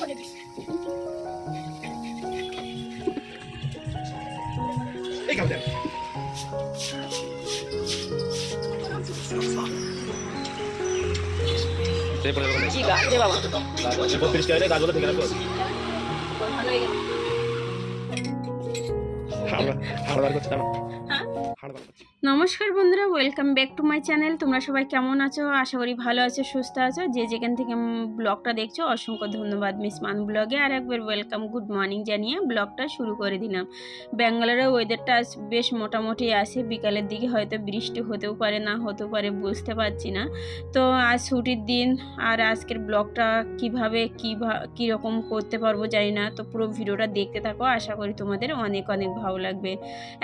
করে দিই এই খাও দেন জি গা দে বাবা বত্রিশ টাকা গাছগুলো থেকে রাখো ভালো হয়ে গেছে হাড় হাড় বার করছে দাঁড়াও নমস্কার বন্ধুরা welcome back to my channel তোমরা সবাই কেমন আছো? আশা করি ভালো আছো, সুস্থ আছো। যে যেখান থেকে ব্লগটা দেখছ, অসংখ্য ধন্যবাদ মিস মান ব্লগে আর একবার ওয়েলকাম গুড মর্নিং জানিয়ে ব্লগটা শুরু করে দিলাম। ব্যাঙ্গালোরের ওয়েদারটা আজ বেশ মোটামুটি আছে। বিকালের দিকে হয়তো বৃষ্টি হতেও পারে, না হতেও পারে, বুঝতে পারছি না। তো আজ ছুটির দিন, আর আজকের ব্লগটা কীভাবে, কী কীরকম করতে পারব জানি না। তো পুরো ভিডিওটা দেখতে থাকো। আশা করি তোমাদের অনেক অনেক ভালো লাগবে।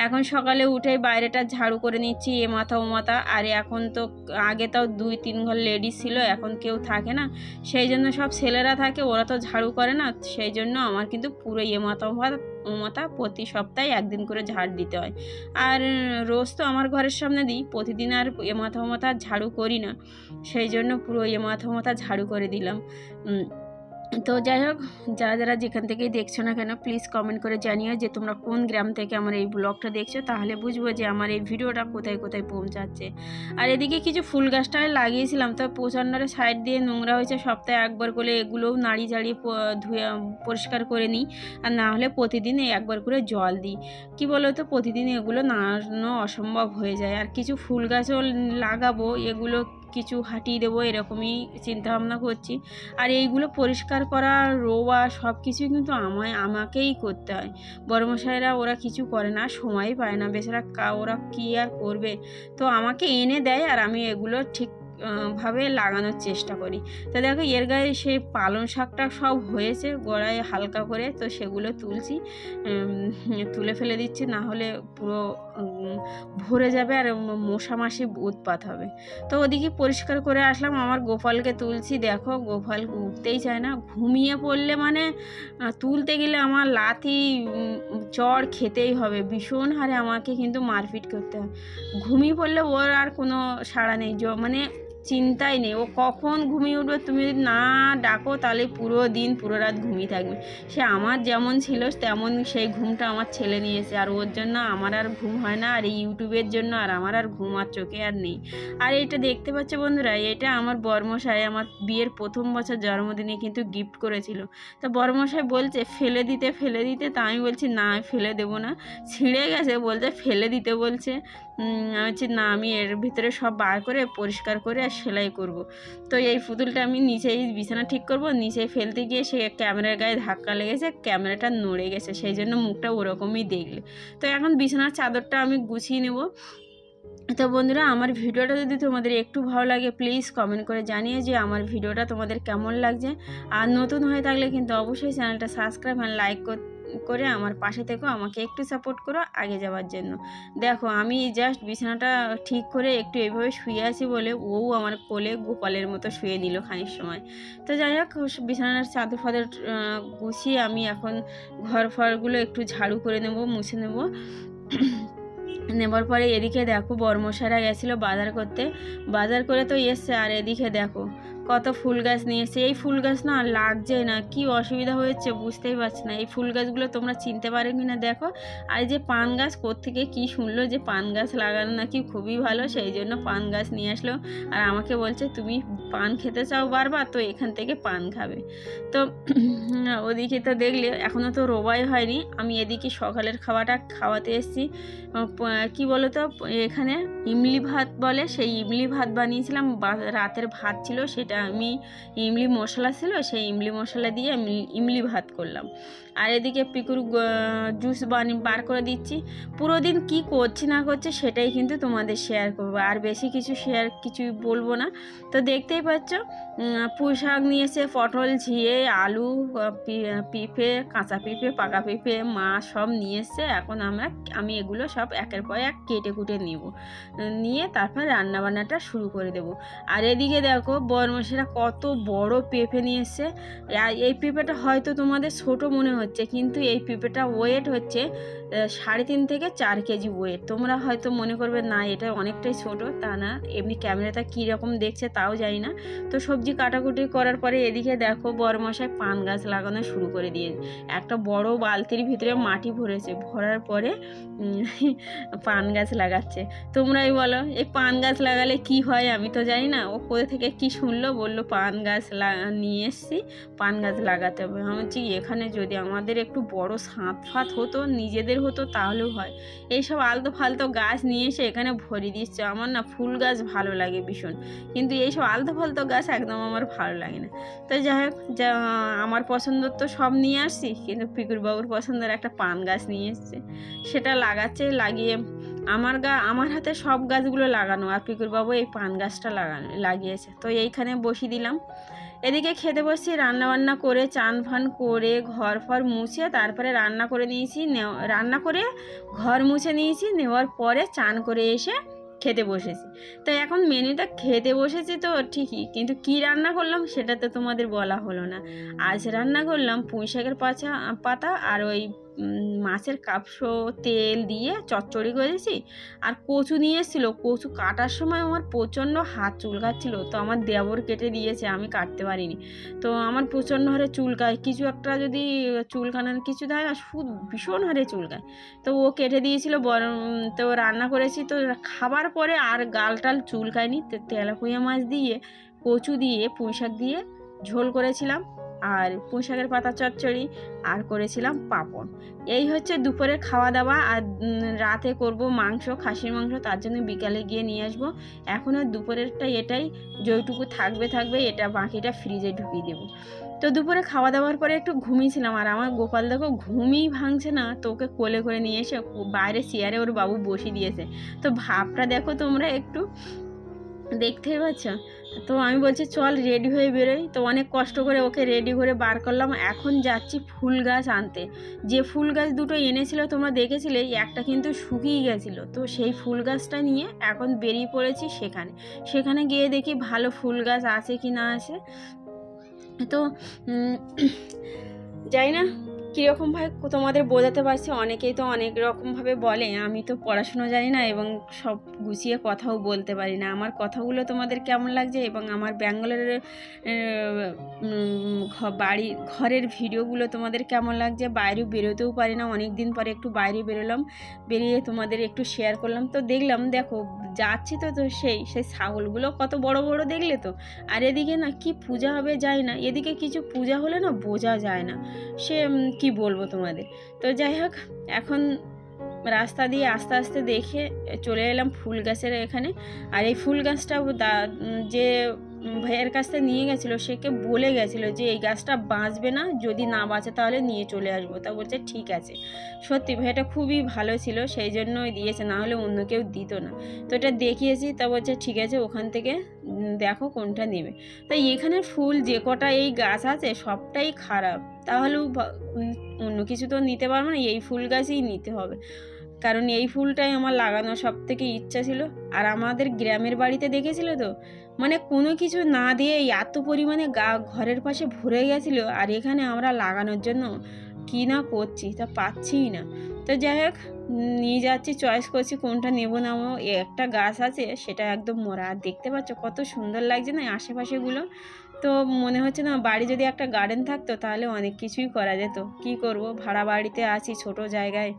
এখন সকালে উঠে বাইরেটা ঝাড়ু করে নিচ্ছি, এ মাথা ও মাথা। আর এখন তো আগে তাও দুই তিন ঘর লেডিস ছিল, এখন কেউ থাকে না। সেই জন্য সব ছেলেরা থাকে, ওরা তো ঝাড়ু করে না। সেই জন্য আমার কিন্তু পুরো এ মাথা ও মাথা মাথা প্রতি সপ্তাহে একদিন করে ঝাড় দিতে হয়। আর রোজ তো আমার ঘরের সামনে দিই, প্রতিদিন আর এ মাথা মাথা ঝাড়ু করি না। সেই জন্য পুরো এ মাথা মাথা ঝাড়ু করে দিলাম। তো যাই হোক, যারা যারা যেখান থেকেই দেখছ না কেন প্লিজ কমেন্ট করে জানিও যে তোমরা কোন গ্রাম থেকে আমার এই ব্লগটা দেখছ, তাহলে বুঝব যে আমার এই ভিডিওটা কোথায় কোথায় পৌঁছাচ্ছে। আর এদিকে কিছু ফুল গাছটা লাগিয়েছিলাম, তো প্রচণ্ডরে সাইড দিয়ে নোংরা হয়েছে, সপ্তাহে একবার করে এগুলোও নাড়ি চাড়িয়ে ধুয়ে, পরিষ্কার করে নিই, আর না হলে প্রতিদিন একবার করে জল দিই। কি বলো তো প্রতিদিন এগুলো নাড়ানো অসম্ভব হয়ে যায়, আর কিছু ফুল গাছও লাগাবো, এগুলো কিছু হাঁটিয়ে দেবো, এরকমই চিন্তাভাবনা করছি। আর এইগুলো পরিষ্কার করা, রোয়া সব কিছুই কিন্তু আমায়, আমাকেই করতে হয়। বড়মশাইরা ওরা কিছু করে না সময় পায় না। বেচারা কা- ওরা কী আর করবে? তো আমাকে এনে দেয় আর আমি এগুলো ঠিক ভাবে লাগানোর চেষ্টা করি। তো দেখো, এর গায়ে সেই পালং শাকটা সব হয়েছে গোড়ায় হালকা করে, তো সেগুলো তুলছি। তুলে ফেলে দিচ্ছি না হলে পুরো ভরে যাবে আর মশা মাসি উৎপাত হবে। তো ওদিকে পরিষ্কার করে আসলাম, আমার গোপালকে তুলছি। দেখো, গোপাল উঠতেই চায় না, ঘুমিয়ে পড়লে মানে তুলতে গেলে আমার লাথি চড় খেতেই হবে। ভীষণ হারে আমাকে কিন্তু মারপিট করতে হয়। ঘুমিয়ে পড়লে ওর আর কোনো সাড়া নেই। মানে চিন্তাই নেই। ও কখন ঘুমিয়ে উঠবে তুমি যদি না ডাকো, তাহলে পুরো দিন, পুরো রাত ঘুমিয়ে থাকবে। সে আমার যেমন ছিল, তেমন সেই ঘুমটা আমার ছেলে নিয়েছে আর ওর জন্য আমার আর ঘুম হয় না, আর এই ইউটিউবের জন্য আর আমার আর ঘুম আর চোখে আর নেই। আর এটা দেখতে পাচ্ছ বন্ধুরা এটা আমার বর্মশাই আমার বিয়ের প্রথম বছর জন্মদিনে কিন্তু গিফট করেছিল। তো বর্মশাই বলছে, ফেলে দিতে ফেলে দিতে। তা আমি বলছি, না ফেলে দেবো না। ছিঁড়ে গেছে, বলছে, ফেলে দিতে। বলছে আমি বলছি, না, আমি এর ভিতরে সব বার করে পরিষ্কার করে সেলাই করব। তো এই পুতুলটা আমি নিচেই বিছানা ঠিক করব নিচে ফেলতে গিয়ে সে ক্যামেরার গায়ে ধাক্কা লেগেছে, ক্যামেরাটা নড়ে গেছে, সেই জন্য মুখটা ওরকমই দেখলে। তো এখন বিছানার চাদরটা আমি গুছিয়ে নেব। তো বন্ধুরা, আমার ভিডিওটা যদি তোমাদের একটু ভালো লাগে প্লিজ কমেন্ট করে জানিয়ে যে আমার ভিডিওটা তোমাদের কেমন লাগছে। আর নতুন হয়ে থাকলে কিন্তু অবশ্যই চ্যানেলটা সাবস্ক্রাইব আর লাইক করে আমার পাশে থেকেও আমাকে একটু সাপোর্ট করো আগে যাওয়ার জন্য। দেখো, আমি জাস্ট বিছানাটা ঠিক করে একটু এইভাবে শুয়ে আছি বলে ও আমার কোলে গোপালের মতো শুয়ে নিল খানিক সময়। তো যাই হোক বিছানার চাদর ফাদর গুছিয়ে আমি এখন ঘর ফরগুলো একটু ঝাড়ু করে নেব, মুছে নেব। নেবার পরে এদিকে দেখো বর্মশারা গেছিল বাজার করতে। বাজার করে তো এসছে, আর এদিকে দেখো কত ফুল গাছ নিয়ে এসছে। এই ফুল গাছ না লাগছে না, কি অসুবিধা হয়েছে বুঝতেই পারছি না। এই ফুল গাছগুলো তোমরা চিনতে পারো কি না দেখো। আর যে পান গাছ কোত্থেকে কি শুনলো যে পান গাছ লাগানো নাকি খুবই ভালো, সেই জন্য পান গাছ নিয়ে আসলো। আর আমাকে বলছে, তুমি পান খেতে চাও বারবার, তো এখান থেকে পান খাবে। তো ওদিকে তো দেখলে এখনও তো রোবাই হয়নি। আমি এদিকে সকালের খাওয়াটা খাওয়াতে এসেছি। কি বলো তো এখানে ইমলি ভাত বলে, সেই ইমলি ভাত বানিয়েছিলাম। রাতের ভাত ছিল, সেটা আমি ইমলি মশলা ছিল, সেই ইমলি মশলা দিয়ে আমি ইমলি ভাত করলাম। আর এদিকে পিকুর জুস বানি, বার করে দিচ্ছি। পুরো দিন কী করছি না করছে সেটাই কিন্তু তোমাদের শেয়ার করব। আর বেশি কিছু শেয়ার কিছু বলব না। তো দেখতেই পাচ্ছ পুঁই শাক নিয়ে এসে পটল, ঝিয়ে, আলু পেঁপে, কাঁচা পেঁপে, পাকা পেঁপে, মা সব নিয়ে এসছে এখন আমরা, আমি এগুলো সব একের পর এক কেটে কুটে নিব। নিয়ে তারপর রান্নাবান্নাটা শুরু করে দেব। আর এদিকে দেখো বরমাসেরা কত বড় পেঁপে নিয়ে এসছে। এই পেঁপেটা হয়তো তোমাদের ছোট মনে হচ্ছে, কিন্তু এই পেঁপেটা ওয়েট হচ্ছে সাড়ে তিন থেকে চার কেজি ওয়েট তোমরা হয়তো মনে করবে, না, এটা অনেকটাই ছোট, তা না। এমনি ক্যামেরাটা কীরকম দেখছে তাও জানি না। তো সবজি কাটাকুটি করার পরে এদিকে দেখো বড়মশাই পান গাছ লাগানো শুরু করে দিয়ে একটা বড় বালতির ভিতরে মাটি ভরেছে, ভরার পরে পান গাছ লাগাচ্ছে। তোমরাই বলো, এই পান গাছ লাগালে কি হয় আমি তো জানি না। ও কোথা থেকে কি শুনলো, বলল, পান গাছ নিয়ে এসছি, পান গাছ লাগাতে হবে। আমি বলছি, এখানে যদি আমাদের একটু বড় সাঁত ফাত হতো, নিজেদের হতো তাহলেও হয়। এইসব আলতো ফালতো গাছ নিয়ে এসে এখানে ভরে দিচ্ছে। আমার না ফুল গাছ ভালো লাগে ভীষণ। কিন্তু এইসব আলতো ফালতো গাছ একদম আমার ভালো লাগে না। তো যাই হোক, যা, আমার পছন্দ তো সব নিয়ে আসছি। কিন্তু পিকুরবাবুর পছন্দের একটা পান গাছ নিয়ে এসছে। সেটা লাগাচ্ছে, লাগিয়ে আমার গা, আমার হাতে সব গাছগুলো লাগানো। আর পিকুরবাবু এই পান গাছটা লাগানো লাগিয়েছে। তো এইখানে বসিয়ে দিলাম। এদিকে খেতে বসছি রান্না বান্না করে চান ফান করে ঘর ফর মুছে তারপরে রান্না করে নিয়েছি রান্না করে ঘর মুছে নিয়েছি, নেওয়ার পরে চান করে এসে খেতে বসেছি। তো এখন মেনুটা খেতে বসেছি তো ঠিকই, কিন্তু কি রান্না করলাম সেটা তো তোমাদের বলা হলো না। আজ রান্না করলাম পুঁই শাকের পাতা আর ওই মাছের কাপসো তেল দিয়ে চচ্চড়ি করেছি আর কচু নিয়ে এসেছিল। কচু কাটার সময় আমার প্রচণ্ড হাত চুলকাচ্ছিল। তো আমার দেবর কেটে দিয়েছে, আমি কাটতে পারিনি। তো আমার প্রচণ্ড হারে চুলকায়। কিছু একটা যদি চুলকানোর কিছু থাকে না শুধু ভীষণ হারে চুলকায়। তো ও কেটে দিয়েছিল বরং, তো রান্না করেছি। তো খাবার পরে আর গাল টাল চুলকায়নি। তো তেলাকুইয়া মাছ দিয়ে, কচু দিয়ে পুঁই শাক দিয়ে ঝোল করেছিলাম। আর পুঁই শাকের পাতা চচ্চড়ি আর করেছিলাম পাঁপড়। এই হচ্ছে দুপুরের খাওয়া দাওয়া আর রাতে করব মাংস, খাসির মাংস, তার জন্য বিকালে গিয়ে নিয়ে আসব। এখন আর দুপুরেরটা এটাই যেটুকু থাকবে থাকবে, এটা বাকিটা ফ্রিজে ঢুকিয়ে দেবো। তো দুপুরে খাওয়া দাওয়ার পরে একটু ঘুমিয়েছিলাম আর আমার গোপাল দেখো ঘুমই ভাঙছে না তো ওকে কোলে করে নিয়ে এসে বাইরে চেয়ারে ওর বাবু বসিয়ে দিয়েছে। তো ভাবটা দেখো তোমরা একটু দেখতেই পাচ্ছ? তো আমি বলছি, চল রেডি হয়ে বেরোই। তো অনেক কষ্ট করে ওকে রেডি করে বার করলাম। এখন যাচ্ছি ফুল গাছ আনতে। যে ফুল গাছ দুটো এনেছিল, তোমরা দেখেছিলে একটা কিন্তু শুকিয়ে গেছিল। তো সেই ফুল গাছটা নিয়ে এখন বেরিয়ে পড়েছি সেখানে। সেখানে গিয়ে দেখি ভালো ফুল গাছ আছে কি না আছে। তো যাই না। কীরকমভাবে তোমাদের বোঝাতে পারছি, অনেকেই তো অনেক রকমভাবে বলে। আমি তো পড়াশুনো জানি না এবং সব গুছিয়ে কথাও বলতে পারি না। আমার কথাগুলো তোমাদের কেমন লাগছে এবং আমার ব্যাঙ্গালোরের বাড়ি, ঘরের ভিডিওগুলো তোমাদের কেমন লাগছে? বাইরে বেরোতেও পারি না। অনেক দিন পরে একটু বাইরে বেরোলাম। বেরিয়ে তোমাদের একটু শেয়ার করলাম। তো দেখলাম, দেখো, যাচ্ছি তো তো সেই সেই ছাগলগুলো কত বড় বড় দেখলে তো। আর এদিকে না কি পূজা হবে যায় না। এদিকে কিছু পূজা হলে না বোঝা যায় না। সে কি বলব তোমাদের? তো যাই হোক, এখন রাস্তা দিয়ে আস্তে আস্তে দেখে চলে এলাম ফুল গাছের এখানে। আর এই ফুল গাছটা যে ভাইয়ের কাছ থেকে নিয়ে গেছিল, সেকে বলে গেছিল যে এই গাছটা বাঁচবে না, যদি না বাঁচে তাহলে নিয়ে চলে আসব। তা বলছে, ঠিক আছে। সত্যি ভাইয়াটা খুবই ভালো ছিল, সেই জন্যই দিয়েছে, না হলে অন্য কেউ দিত না। তো এটা দেখিয়েছি, তা বলছে, ঠিক আছে, ওখান থেকে দেখো কোনটা নেবে। তাই এখানে ফুল যে কটা এই গাছ আছে, সবটাই খারাপ। তাহলেও অন্য কিছু তো নিতে পারব না, এই ফুল গাছই নিতে হবে। কারণ এই ফুলটাই আমার লাগানো সব থেকে ইচ্ছা ছিল। আর আমাদের গ্রামের বাড়িতে দেখেছিল তো? মানে কোনো কিছু না দিয়ে এত পরিমাণে গা ঘরের পাশে ভরে গেছিল আর এখানে আমরা লাগানোর জন্য কী না করছি তা পাচ্ছিই না। তো যাই হোক, নিয়ে যাচ্ছি, চয়েস করছি কোনটা নেব না একটা গাছ আছে সেটা একদম মরা। আর দেখতে পাচ্ছ কত সুন্দর লাগছে না আশেপাশেগুলো। তো মনে হচ্ছে না বাড়ি যদি একটা গার্ডেন থাকতো তাহলে অনেক কিছুই করা যেত। কি করব? ভাড়া বাড়িতে আছি ছোট জায়গায়।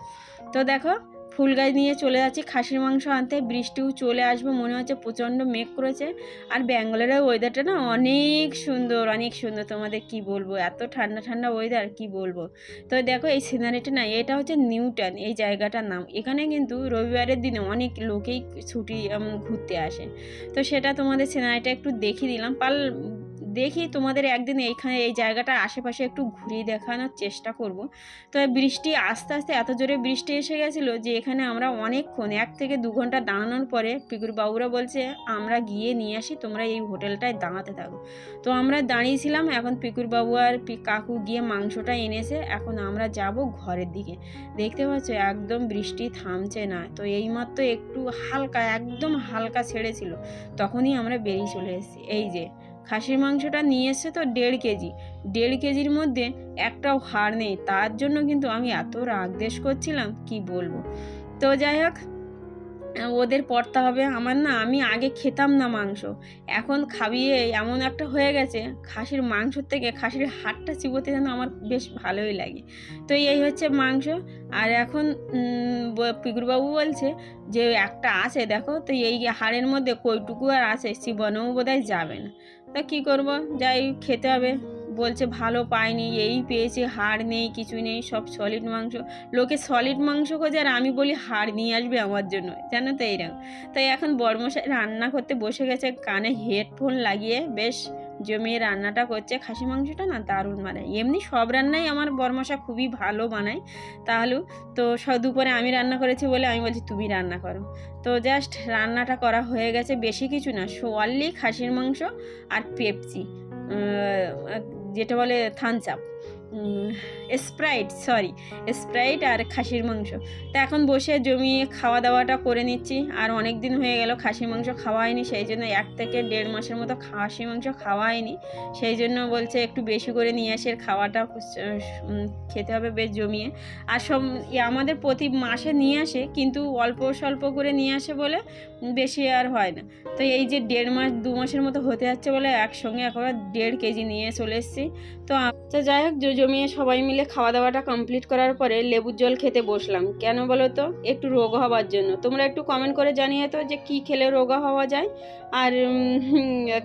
তো দেখো ফুল গাছ নিয়ে চলে যাচ্ছি, খাসির মাংস আনতে। বৃষ্টিও চলে আসবে, মনে হচ্ছে প্রচণ্ড মেঘ করেছে। আর ব্যাঙ্গালোরের ওয়েদারটা না অনেক সুন্দর অনেক সুন্দর। তোমাদের কি বলব? এত ঠান্ডা ঠান্ডা ওয়েদার কি বলব? তো দেখো, এই সিনারিটা না, এটা হচ্ছে নিউটন এই জায়গাটার নাম। এখানে কিন্তু রবিবারের দিনে অনেক লোকেই ছুটি ঘুরতে আসে। তো সেটা তোমাদের সিনারিটা একটু দেখিয়ে দিলাম। পাল দেখি তোমাদের একদিন এইখানে এই জায়গাটা আশেপাশে একটু ঘুরিয়ে দেখানোর চেষ্টা করব। তো বৃষ্টি আস্তে আস্তে এত জোরে বৃষ্টি এসে গেছিল যে এখানে আমরা অনেকক্ষণ, এক থেকে দু ঘণ্টা দাঁড়ানোর পরে পিকুর বাবুরা বলছে, আমরা গিয়ে নিয়ে আসি, তোমরা এই হোটেলটায় দাঁড়াতে থাকো। তো আমরা দাঁড়িয়েছিলাম, এখন পিকুর বাবু আর কাকু গিয়ে মাংসটা এনেছে, এখন আমরা যাব ঘরের দিকে। দেখতে পাচ্ছ, একদম বৃষ্টি থামছে না, তো এইমাত্র একটু হালকা, একদম হালকা ছেড়েছিল, তখনই আমরা বেরিয়ে চলে এসেছি। এই যে খাসির মাংসটা নিয়ে এসছে তো দেড় কেজি। দেড় কেজির মধ্যে একটাও হাড় নেই। তার জন্য কিন্তু আমি এত রাগ দেশ করছিলাম, কি বলব? তো যাই হোক, ওদের পড়তে হবে। আমার না, আমি আগে খেতাম না মাংস। এখন খাবিয়ে এমন একটা হয়ে গেছে, খাসির মাংসর থেকে খাসির হাড়টা চিবোতে যেন আমার বেশ ভালোই লাগে। তো এই হচ্ছে মাংস। আর এখন পিকুরবাবু বলছে যে, একটা আছে দেখো। তো এই হাড়ের মধ্যে কইটুকু আর আছে, চিবানোও বোধহয় যাবে না। তা কি করব? যাই খেতে হবে। বলছে, ভালো পাইনি, এই পেয়েছে, হাড় নেই কিছু নেই, সব সলিড মাংস। লোকে সলিড মাংস খোঁজে, আর আমি বলি, হাড় নিয়ে আসবে আমার জন্য। জানো তো এইরকম তাই এখন বর্মশাই রান্না করতে বসে গেছে, কানে হেডফোন লাগিয়ে, বেশ জমিয়ে রান্নাটা করছে খাসি মাংসটা না দারুণ বানায়। এমনি সব রান্নাই আমার বরমশা খুবই ভালো বানায়। তাহলেও তো দুপুরে আমি রান্না করেছি বলে আমি বলছি, তুমি রান্না করো। তো জাস্ট রান্নাটা করা হয়ে গেছে বেশি কিছু না সোয়াল্লি খাসির মাংস আর পেপসি যেটা বলে Thums Up Sprite sorry Sprite আর খাসির মাংস। তো এখন বসে জমিয়ে খাওয়া দাওয়াটা করে নিচ্ছি। আর অনেক দিন হয়ে গেল খাসির মাংস খাওয়া হয়নি, সেই জন্য এক থেকে দেড় মাসের মতো খাসি মাংস খাওয়া হয়নি। সেই জন্য বলছে একটু বেশি করে নিয়ে আসে খাওয়াটা খেতে হবে বেশ জমিয়ে। আর সব এ আমাদের প্রতি মাসে নিয়ে আসে, কিন্তু অল্প স্বল্প করে নিয়ে আসে বলে বেশি আর হয় না। তো এই যে দেড় মাস, দু মাসের মতো হতে যাচ্ছে বলে একসঙ্গে একবার দেড় কেজি নিয়ে চলে এসেছি। তো যাই হোক জমিয়ে সবাই মিলে খাওয়া দাওয়াটা কমপ্লিট করার পরে লেবুর জল খেতে বসলাম। কেন বলো তো? একটু রোগ হওয়ার জন্য। তোমরা একটু কমেন্ট করে জানিয়ে তো যে কি খেলে রোগা হওয়া যায়। আর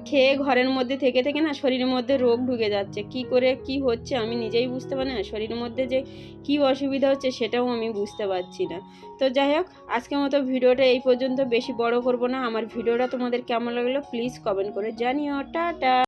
খেয়ে ঘরের মধ্যে থেকে থেকে না শরীরের মধ্যে রোগ ঢুকে যাচ্ছে। কি করে কি হচ্ছে আমি নিজেই বুঝতে পারি না। শরীরের মধ্যে যে কি অসুবিধা হচ্ছে সেটাও আমি বুঝতে পারছি না। তো যাই হোক, আজকের মতো ভিডিওটা এই পর্যন্ত। বেশি বড় করব না। আমার ভিডিওটা তোমাদের কেমন লাগল প্লিজ কমেন্ট করে জানিও। টাটা!